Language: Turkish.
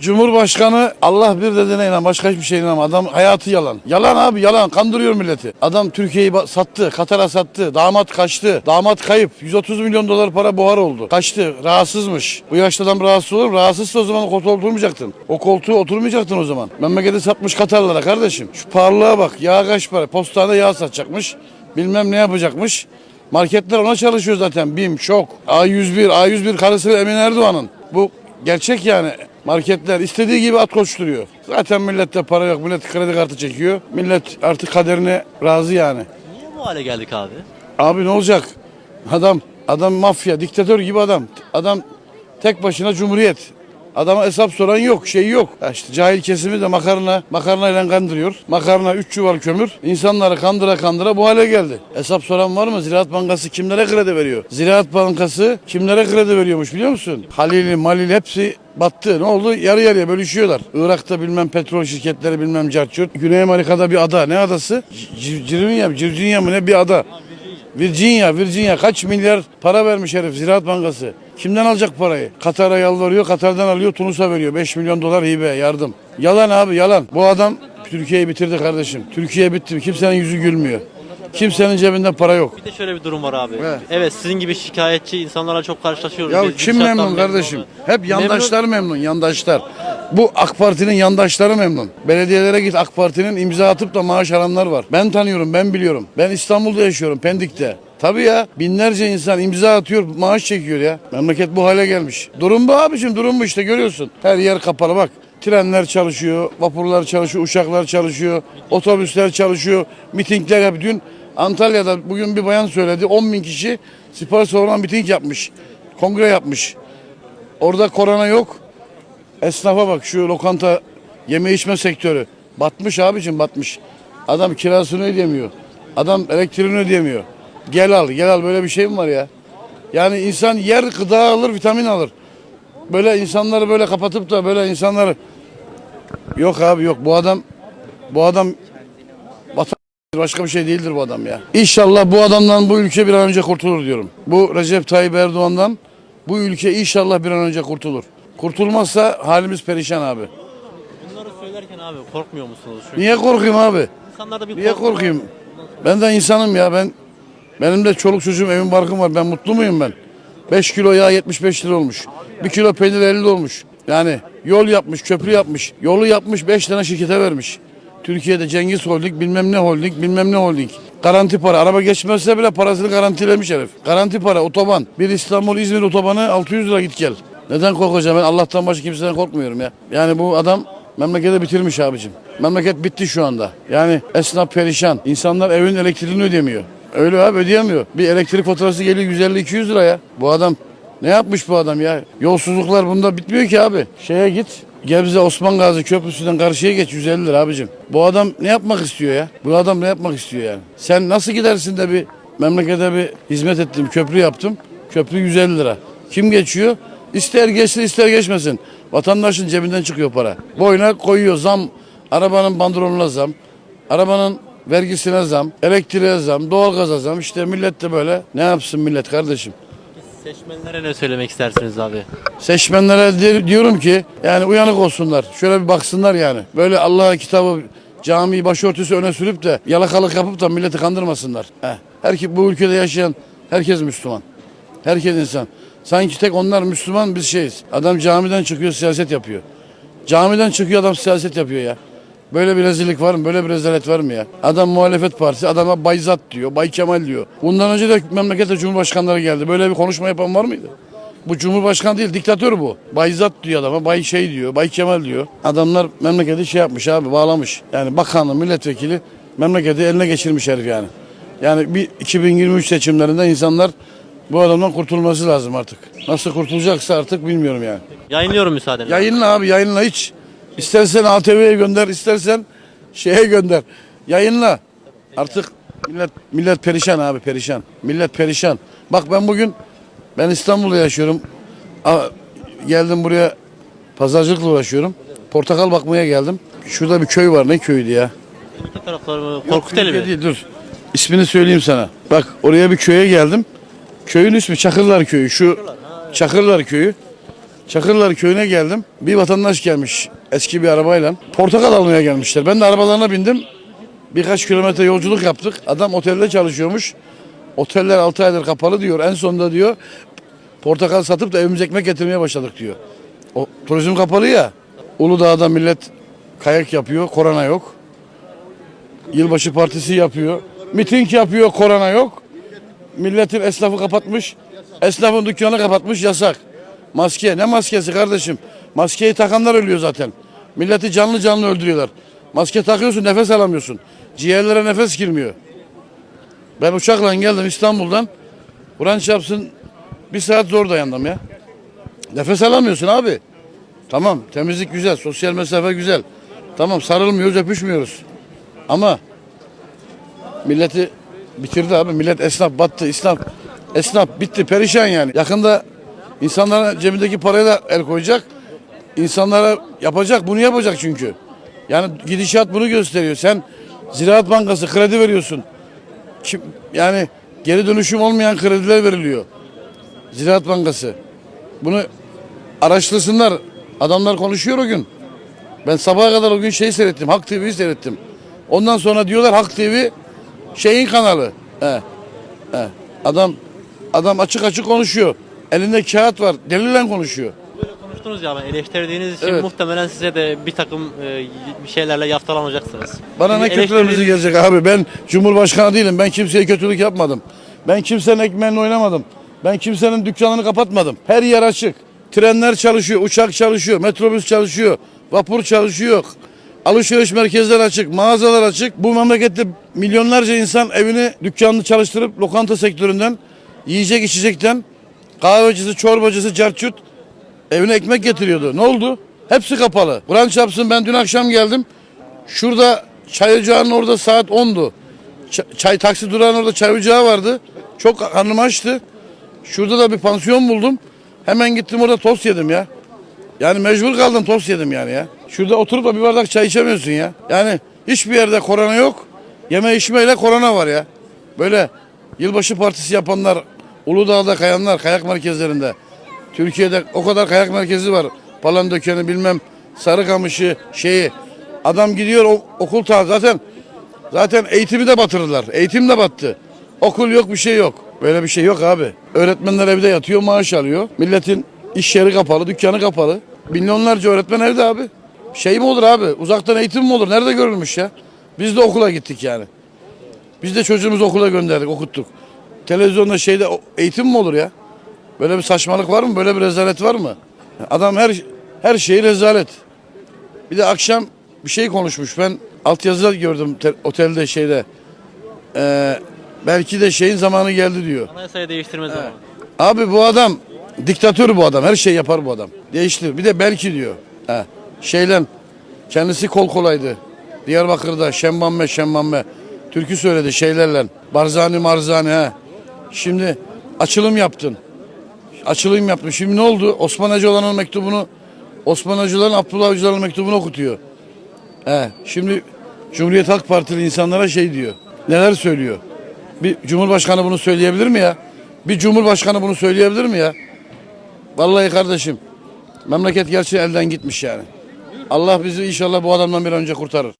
Cumhurbaşkanı Allah bir dediğine inan başka hiçbir şeyine inan. Adam hayatı yalan. Yalan abi yalan kandırıyor milleti. Adam Türkiye'yi sattı. Katar'a sattı. Damat kaçtı. Damat kayıp. 130 milyon dolar para buhar oldu. Kaçtı. Rahatsızmış. Bu yaşta adam rahatsız olur. Rahatsızsa o zaman o koltuğa oturmayacaktın. O koltuğa oturmayacaktın o zaman. Memleketi satmış Katarlara kardeşim. Şu pahalılığa bak. Yağ kaç para? Postane yağ satacakmış. Bilmem ne yapacakmış. Marketler ona çalışıyor zaten. BİM, ŞOK, A101, A101 karısı Emin Erdoğan'ın. Bu gerçek yani. Marketler istediği gibi at koşturuyor. Zaten millette para yok. Millet kredi kartı çekiyor. Millet artık kaderine razı yani. Niye bu hale geldik abi? Abi ne olacak? Adam adam mafya, diktatör gibi adam. Adam tek başına cumhuriyet. Adama hesap soran yok, şey yok. Ya işte cahil kesimi de makarna, makarnayla kandırıyor. Makarna 3 çuval kömür. İnsanları kandıra kandıra bu hale geldi. Hesap soran var mı? Ziraat Bankası kimlere kredi veriyor? Ziraat Bankası kimlere kredi veriyormuş biliyor musun? Halil'i, Malil hepsi battı. Ne oldu? Yarı yarıya bölüşüyorlar. Irak'ta bilmem petrol şirketleri bilmem carçurt. Güney Amerika'da bir ada. Ne adası? Cirvinya, Virginia mı ne bir ada. Virginia, Virginia kaç milyar para vermiş herif Ziraat Bankası. Kimden alacak parayı? Katar'a yalvarıyor, Katar'dan alıyor, Tunus'a veriyor. 5 milyon dolar hibe, yardım. Yalan abi, yalan. Bu adam Türkiye'yi bitirdi kardeşim. Türkiye bitti. Kimsenin yüzü gülmüyor. Kimsenin cebinde para yok. Bir de şöyle bir durum var abi. Evet. Evet sizin gibi şikayetçi insanlarla çok karşılaşıyoruz. Ya Biz kim memnun kardeşim? memnun. Hep yandaşlar memnun, yandaşlar. Bu AK Parti'nin yandaşları memnun. Belediyelere git AK Parti'nin imza atıp da maaş alanlar var. Ben tanıyorum, ben biliyorum. Ben İstanbul'da yaşıyorum, Pendik'te. Tabii ya binlerce insan imza atıyor, maaş çekiyor ya. Memleket bu hale gelmiş. Durum bu abicim, durum bu işte görüyorsun. Her yer kapalı bak. Trenler çalışıyor, vapurlar çalışıyor, uçaklar çalışıyor, otobüsler çalışıyor, mitingler yap. Dün Antalya'da bugün bir bayan söyledi 10 bin kişi spor salonuna miting yapmış. Kongre yapmış. Orada korona yok. Esnafa bak şu lokanta yeme içme sektörü. Batmış abicim batmış. Adam kirasını ödeyemiyor. Adam elektriğini ödeyemiyor. Gel al gel al böyle bir şey mi var ya? Yani insan yer gıda alır vitamin alır. Böyle insanları böyle kapatıp da böyle insanları yok abi yok bu adam bu adam vatan başka bir şey değildir bu adam ya. İnşallah bu adamdan bu ülke bir an önce kurtulur diyorum. Bu Recep Tayyip Erdoğan'dan bu ülke inşallah bir an önce kurtulur. Kurtulmazsa halimiz perişan abi. Bunları söylerken abi korkmuyor musunuz? Çünkü Niye korkayım abi? insanlarda bir Niye korkayım? Ben de insanım ya ben. Benim de çoluk çocuğum evim barkım var. Ben mutlu muyum ben? 5 kilo yağ 75 lira olmuş. 1 kilo peynir 50 olmuş. Yani yol yapmış, köprü yapmış. Yolu yapmış 5 tane şirkete vermiş. Türkiye'de Cengiz Holding, bilmem ne holding, bilmem ne holding. Garanti para. Araba geçmezse bile parasını garantilemiş herif. Garanti para, otoban. Bir İstanbul-İzmir otobanı 600 lira git gel. Neden korkacağım ben? Allah'tan başka kimseden korkmuyorum ya. Yani bu adam memleketi bitirmiş abicim. Memleket bitti şu anda. Yani esnaf perişan. İnsanlar evin elektriğini ödemiyor. Öyle abi ödeyemiyor. Bir elektrik faturası geliyor 150-200 lira ya. Bu adam ne yapmış bu adam ya? Yolsuzluklar bunda bitmiyor ki abi. Şeye git. Gebze Osman Gazi Köprüsü'nden karşıya geç 150 lira abicim. Bu adam ne yapmak istiyor ya? Bu adam ne yapmak istiyor yani? Sen nasıl gidersin de bir memlekete bir hizmet ettim, köprü yaptım. Köprü 150 lira. Kim geçiyor? İster geçsin ister geçmesin. Vatandaşın cebinden çıkıyor para. Boyuna koyuyor zam. Arabanın bandroluna zam. Arabanın vergisine zam. Elektriğe zam. Doğalgaza zam. İşte millet de böyle. Ne yapsın millet kardeşim? Seçmenlere ne söylemek istersiniz abi? Seçmenlere di- diyorum ki yani uyanık olsunlar. Şöyle bir baksınlar yani. Böyle Allah'a kitabı camiyi başörtüsü öne sürüp de yalakalık yapıp da milleti kandırmasınlar. Heh. Herkes bu ülkede yaşayan herkes Müslüman. Herkes insan. Sanki tek onlar Müslüman biz şeyiz. Adam camiden çıkıyor siyaset yapıyor. Camiden çıkıyor adam siyaset yapıyor ya. Böyle bir rezillik var mı? Böyle bir rezalet var mı ya? Adam muhalefet partisi adama Bayzat diyor, Bay Kemal diyor. Bundan önce de memlekette cumhurbaşkanları geldi. Böyle bir konuşma yapan var mıydı? Bu cumhurbaşkanı değil, diktatör bu. Bayzat diyor adama, Bay şey diyor, Bay Kemal diyor. Adamlar memleketi şey yapmış abi, bağlamış. Yani bakanı, milletvekili memleketi eline geçirmiş herif yani. Yani bir 2023 seçimlerinde insanlar bu adamdan kurtulması lazım artık. Nasıl kurtulacaksa artık bilmiyorum yani. Yayınlıyorum müsaadenle. Yayınla abi yayınla hiç. İstersen ATV'ye gönder istersen şeye gönder. Yayınla. Artık millet millet perişan abi perişan. Millet perişan. Bak ben bugün ben İstanbul'da yaşıyorum. A- Geldim buraya pazarcılıkla uğraşıyorum. Portakal bakmaya geldim. Şurada bir köy var. Ne köydü ya? Tarafları mı? Korkuteli mi? Değil, dur. İsmini söyleyeyim sana. Bak oraya bir köye geldim. Köyün ismi Çakırlar Köyü. Şu Çakırlar Köyü. Çakırlar köyüne geldim. Bir vatandaş gelmiş eski bir arabayla. Portakal almaya gelmişler. Ben de arabalarına bindim. Birkaç kilometre yolculuk yaptık. Adam otelde çalışıyormuş. Oteller 6 aydır kapalı diyor. En sonunda diyor portakal satıp da evimize ekmek getirmeye başladık diyor. O turizm kapalı ya. Uludağ'da millet kayak yapıyor. Korona yok. Yılbaşı partisi yapıyor. Miting yapıyor. Korona yok. Milletin esnafı kapatmış. Esnafın dükkanı kapatmış. Yasak. Maske. Ne maskesi kardeşim? Maskeyi takanlar ölüyor zaten. Milleti canlı canlı öldürüyorlar. Maske takıyorsun nefes alamıyorsun. Ciğerlere nefes girmiyor. Ben uçakla geldim İstanbul'dan. Kur'an çarpsın bir saat zor dayandım ya. Nefes alamıyorsun abi. Tamam temizlik güzel, sosyal mesafe güzel. Tamam sarılmıyoruz, öpüşmüyoruz. Ama milleti bitirdi abi. Millet esnaf battı, esnaf esnaf bitti, perişan yani. Yakında insanların cebindeki paraya da el koyacak. İnsanlara yapacak, bunu yapacak çünkü. Yani gidişat bunu gösteriyor. Sen Ziraat Bankası kredi veriyorsun. Kim, yani geri dönüşüm olmayan krediler veriliyor. Ziraat Bankası. Bunu araştırsınlar. Adamlar konuşuyor o gün. Ben sabaha kadar o gün şey seyrettim. Halk TV'yi seyrettim. Ondan sonra diyorlar Halk TV şeyin kanalı. He. He. Adam adam açık açık konuşuyor. Elinde kağıt var. Delille konuşuyor. Böyle konuştunuz ya ben eleştirdiğiniz için Evet. muhtemelen size de bir takım e, bir şeylerle yaftalanacaksınız. Bana ne Şimdi eleştirdiğiniz- gelecek abi. Ben Cumhurbaşkanı değilim. Ben kimseye kötülük yapmadım. Ben kimsenin ekmeğini oynamadım. Ben kimsenin dükkanını kapatmadım. Her yer açık. Trenler çalışıyor, uçak çalışıyor, metrobüs çalışıyor, vapur çalışıyor. Alışveriş merkezleri açık, mağazalar açık. Bu memlekette milyonlarca insan evini, dükkanını çalıştırıp lokanta sektöründen, yiyecek içecekten, kahvecisi, çorbacısı, carçut evine ekmek getiriyordu. Ne oldu? Hepsi kapalı. Kur'an çarpsın ben dün akşam geldim. Şurada çay ocağının orada saat 10'du. Ç- Çay taksi durağının orada çay ocağı vardı. Çok karnım açtı. Şurada da bir pansiyon buldum. Hemen gittim orada tost yedim ya. Yani mecbur kaldım tost yedim yani ya. Şurada oturup da bir bardak çay içemiyorsun ya. Yani hiçbir yerde korona yok. Yeme içmeyle korona var ya. Böyle yılbaşı partisi yapanlar, Uludağ'da kayanlar, kayak merkezlerinde. Türkiye'de o kadar kayak merkezi var. Palandöken'i bilmem Sarıkamış'ı şeyi. Adam gidiyor o- okul ta zaten zaten eğitimi de batırdılar. Eğitim de battı. Okul yok bir şey yok. Böyle bir şey yok abi. Öğretmenler evde yatıyor maaş alıyor. Milletin iş yeri kapalı, dükkanı kapalı. Milyonlarca öğretmen evde abi. Şey mi olur abi? Uzaktan eğitim mi olur? Nerede görülmüş ya? Biz de okula gittik yani. Biz de çocuğumuzu okula gönderdik, okuttuk. Televizyonda şeyde eğitim mi olur ya? Böyle bir saçmalık var mı? Böyle bir rezalet var mı? Adam her her şeyi rezalet. Bir de akşam bir şey konuşmuş. Ben altyazıda gördüm te- otelde şeyde. Ee, belki de şeyin zamanı geldi diyor. Anayasayı değiştirme zamanı. Abi bu adam diktatör bu adam. Her şey yapar bu adam. Değiştir. Bir de belki diyor. He. Şeyle kendisi kol kolaydı. Diyarbakır'da şemmamme şemmamme türkü söyledi şeylerle. Barzani marzani he. Şimdi açılım yaptın. Açılım yaptın. Şimdi ne oldu? Osman Hacı olanın mektubunu Osman Hacıların Abdullah Avcıların mektubunu okutuyor. He. Şimdi Cumhuriyet Halk Partili insanlara şey diyor. Neler söylüyor? Bir cumhurbaşkanı bunu söyleyebilir mi ya? Bir cumhurbaşkanı bunu söyleyebilir mi ya? Vallahi kardeşim memleket gerçi elden gitmiş yani. Allah bizi inşallah bu adamdan bir önce kurtarır.